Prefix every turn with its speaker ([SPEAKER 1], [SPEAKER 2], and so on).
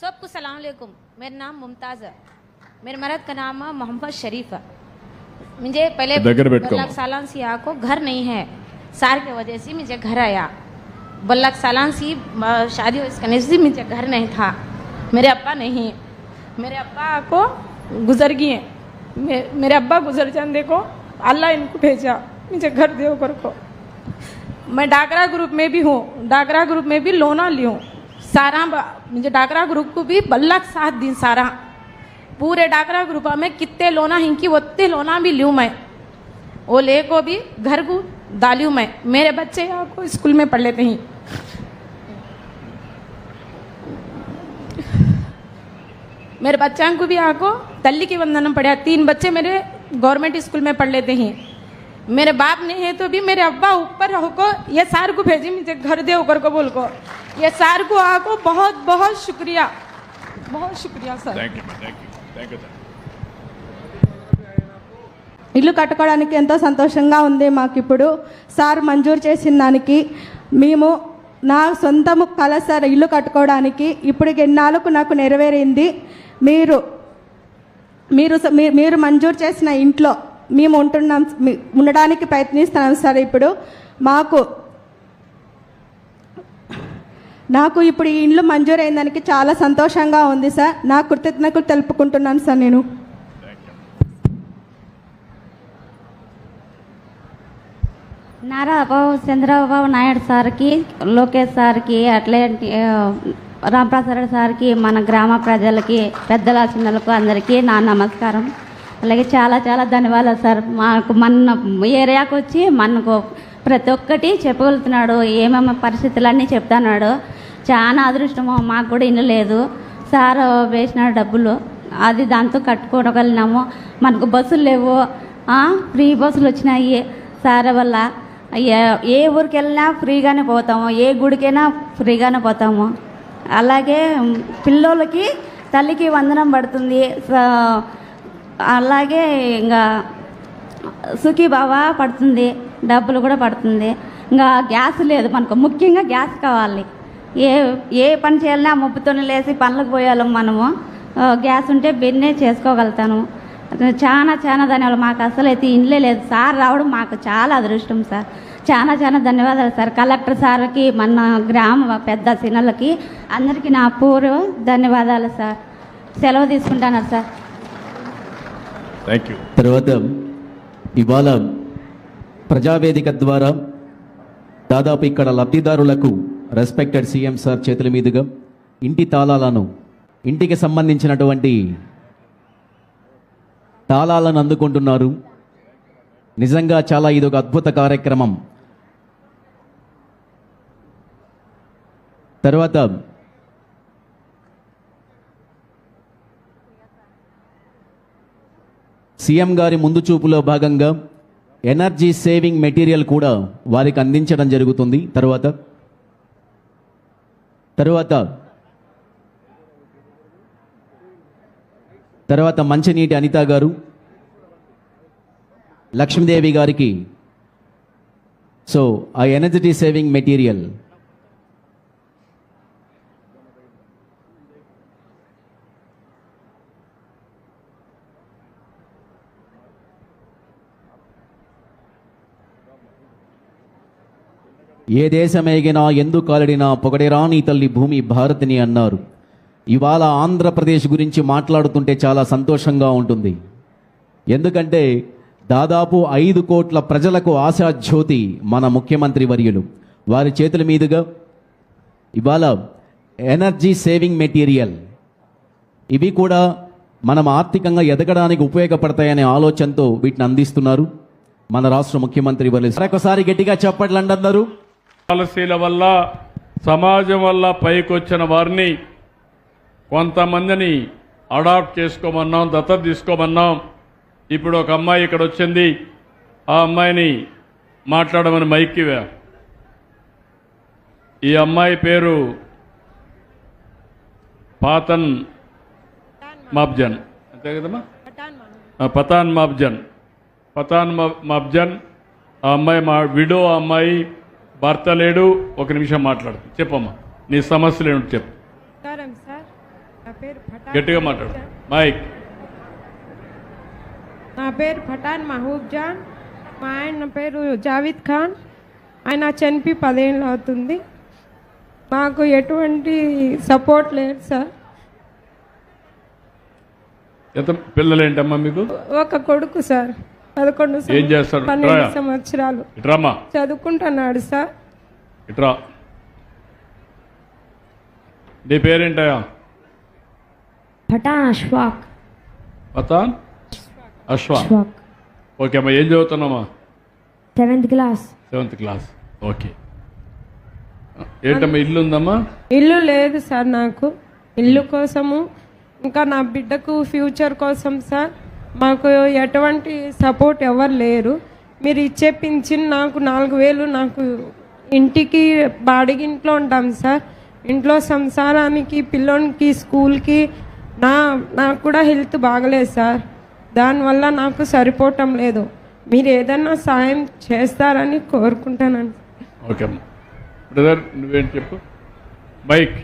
[SPEAKER 1] सबको सलाम अलैकुम। मेरा नाम मुमताज़ है। मेरे मर्द का नाम है मोहम्मद शरीफ है। मुझे पहले बल्लक सालान सी को घर नहीं है। सार के वजह से मुझे घर आया। बल्लक सालान सी शादी करने से मुझे घर नहीं था। मेरे अब्बा नहीं। मेरे अब्बा को गुजर गए मेरे अब्बा गुजर जाने देखो। अल्लाह इनको भेजा। मुझे घर देवघर को मैं डागरा ग्रुप में भी हूँ। डागरा ग्रुप में भी लोना ली हूँ। सारा मुझे डागरा ग्रुप को भी बल्लक सात दिन सारा। पूरे डाकरा ग्रुप में कितने लोना हिंकी उतने लोना भी लूँ मैं। वो ले को भी घर को डालूँ मैं। मेरे बच्चे आपको स्कूल में पढ़ लेते हैं। मेरे बच्चों को भी आको तल्ली की वंदनम पढ़ा। तीन बच्चे मेरे गवर्नमेंट स्कूल में पढ़ लेते हैं। मेरे बाप नहीं है तो भी मेरे अब्बा ऊपर होको ये सार को भेजी मुझे घर दे ऊपर को बोल को ये सार को आको बहुत बहुत शुक्रिया बहुत शुक्रिया sir
[SPEAKER 2] thank you thank you thank you
[SPEAKER 3] ఇల్లు కట్టుకోవడానికి ఎంతో సంతోషంగా ఉంది మాకు ఇప్పుడు సార్ మంజూరు చేసిన దానికి మేము నా సొంతము కల సార్ ఇల్లు కట్టుకోవడానికి ఇప్పుడు ఎన్నాళ్ళకు నాకు నెరవేరింది మీరు మీరు స- మీ- మీరు మంజూరు చేసిన ఇంట్లో మేము ఉంటున్నాం ఉండడానికి ప్రయత్నిస్తున్నాం సార్ ఇప్పుడు. మాకు నాకు ఇప్పుడు ఈ ఇండ్లు మంజూరు దానికి చాలా సంతోషంగా ఉంది సార్. నా కృతజ్ఞతలు తెలుపుకుంటున్నాను సార్ నేను.
[SPEAKER 4] నారా బాబు చంద్రబాబు నాయుడు సార్కి లోకేష్ సార్కి అట్లే రామప్రసాద్ సార్కి మన గ్రామ ప్రజలకి పెద్దల చిన్నలకు అందరికీ నా నమస్కారం. అలాగే చాలా చాలా ధన్యవాదాలు సార్. మాకు మన ఏరియాకు వచ్చి మనకు ప్రతి ఒక్కటి చెప్పగలుగుతున్నాడు. ఏమేమి పరిస్థితులన్నీ చెప్తున్నాడు. చాలా అదృష్టము మాకు కూడా ఇల్లు లేదు. సార్ వేసిన డబ్బులు అది దాంతో కట్టుకోగలిగినాము. మనకు బస్సులు లేవు. ఫ్రీ బస్సులు వచ్చినాయి సార్ వల్ల. ఏ- ఏ ఊరికి వెళ్ళినా ఫ్రీగానే పోతాము. ఏ గుడికైనా ఫ్రీగానే పోతాము. అలాగే పిల్లోళ్ళకి తల్లికి వందనం పడుతుంది. స- అలాగే ఇంకా సుఖీ బాబా పడుతుంది డబ్బులు కూడా పడుతుంది. ఇంకా గ్యాస్ లేదు మనకు ముఖ్యంగా గ్యాస్ కావాలి. ఏ ఏ పని చేయాలన్నా ముప్పుతోనే లేసి పనులకు పోయాలం మనము. గ్యాస్ ఉంటే బెన్నే చేసుకోగలుగుతాను. చాలా చాలా ధన్యవాదాలు. మాకు అసలు అయితే ఇండ్లే లేదు. సార్ రావడం మాకు చాలా అదృష్టం సార్. చాలా చాలా ధన్యవాదాలు సార్. కలెక్టర్ సార్కి మన గ్రామ పెద్ద సినలకి అందరికీ నా పూర్వ ధన్యవాదాలు సార్. సెలవు తీసుకుంటాను సార్.
[SPEAKER 2] థ్యాంక్ యూ
[SPEAKER 5] తర్వాత ఇవాళ ప్రజావేదిక ద్వారా దాదాపు ఇక్కడ లబ్ధిదారులకు రెస్పెక్టెడ్ సీఎం సార్ చేతుల మీదుగా ఇంటి తాళాలను ఇంటికి సంబంధించినటువంటి తాళాలను అందుకుంటున్నారు. నిజంగా చాలా ఇది ఒక అద్భుత కార్యక్రమం. తర్వాత సీఎం గారి ముందు చూపులో భాగంగా ఎనర్జీ సేవింగ్ మెటీరియల్ కూడా వారికి అందించడం జరుగుతుంది. తర్వాత తర్వాత తర్వాత మంచినీటి అనిత గారు లక్ష్మీదేవి గారికి. సో ఆ ఎనర్జీ సేవింగ్ మెటీరియల్ ఏ దేశమేగినా ఎందు కాలడినా పొగడిరా తల్లి భూమి భారతిని అన్నారు. ఇవాళ ఆంధ్రప్రదేశ్ గురించి మాట్లాడుతుంటే చాలా సంతోషంగా ఉంటుంది. ఎందుకంటే దాదాపు ఐదు కోట్ల ప్రజలకు ఆశాజ్యోతి మన ముఖ్యమంత్రి వర్యులు. వారి చేతుల మీదుగా ఇవాళ ఎనర్జీ సేవింగ్ మెటీరియల్. ఇవి కూడా మనం ఆర్థికంగా ఎదగడానికి ఉపయోగపడతాయనే ఆలోచనతో వీటిని అందిస్తున్నారు మన రాష్ట్ర ముఖ్యమంత్రి వర్యులు. మరొకసారి గట్టిగా చెప్పట్లండి అందరూ
[SPEAKER 6] పాలసీల వల్ల సమాజం వల్ల పైకొచ్చిన వారిని కొంతమందిని అడాప్ట్ చేసుకోమన్నాం దత్తత తీసుకోమన్నాం. ఇప్పుడు ఒక అమ్మాయి ఇక్కడ వచ్చింది. ఆ అమ్మాయిని మాట్లాడమని మైక్కివా ఈ అమ్మాయి పేరు పాతన్ మాబ్జన్. అంతే కదమ్మా? పతాన్ మాబ్జన్. పతాన్ మాబ్జన్ ఆ అమ్మాయి మా విడో ఆ అమ్మాయి భర్త లేడు ఒక నిమిషం మాట్లాడు. చెప్పమ్మా నీ సమస్యలు ఏమిటి చెప్పు.
[SPEAKER 7] నమస్కారం సార్
[SPEAKER 2] నా పేరు పఠాన్
[SPEAKER 6] గట్టిగా మాట్లాడు. మైక్.
[SPEAKER 2] నా పేరు పఠాన్ మహబూబ్ జాన్. మా ఆయన పేరు జావీద్ ఖాన్. ఆయన చనిపి పదేళ్ళు అవుతుంది. మాకు ఎటువంటి సపోర్ట్ లేదు సార్.
[SPEAKER 6] ఎంత పిల్లలు ఏంటమ్మా మీకు?
[SPEAKER 2] ఒక కొడుకు సార్. పదకొండు
[SPEAKER 6] ఏం చేస్తాడు?
[SPEAKER 2] పన్నెండు? సంవత్సరాలు.
[SPEAKER 6] ఇట్రామ్మా?
[SPEAKER 2] చదువుకుంటున్నాడు సార్.
[SPEAKER 6] ఇట్రా. నీ పేరేంటయా
[SPEAKER 7] పఠాన్ అష్వాక్
[SPEAKER 6] పతాన్ అశ్వా
[SPEAKER 7] అష్వాక్
[SPEAKER 6] ఓకే అమ్మా ఏం చదువుతున్నామా
[SPEAKER 7] seventh class.
[SPEAKER 6] Seventh class. Okay. ఏంటమ్మా ఇల్లు ఉందమ్మా?
[SPEAKER 2] ఇల్లు లేదు సార్ నాకు. ఇల్లు కోసము. ఇంకా నా బిడ్డకు ఫ్యూచర్ కోసం సార్. మాకు ఎటువంటి సపోర్ట్ ఎవరు లేరు. మీరు ఇచ్చే పింఛన్ నాకు నాలుగు వేలు నాకు ఇంటికి బాడిగింట్లో ఉంటాం సార్. ఇంట్లో సంసారానికి పిల్లోనికి స్కూల్కి నా నాకు కూడా హెల్త్ బాగలేదు సార్. దానివల్ల నాకు సరిపోవటం లేదు. మీరు ఏదన్నా సాయం చేస్తారని కోరుకుంటానండి.
[SPEAKER 6] ఓకే బ్రదర్ నువ్వేం చెప్పు? మైక్.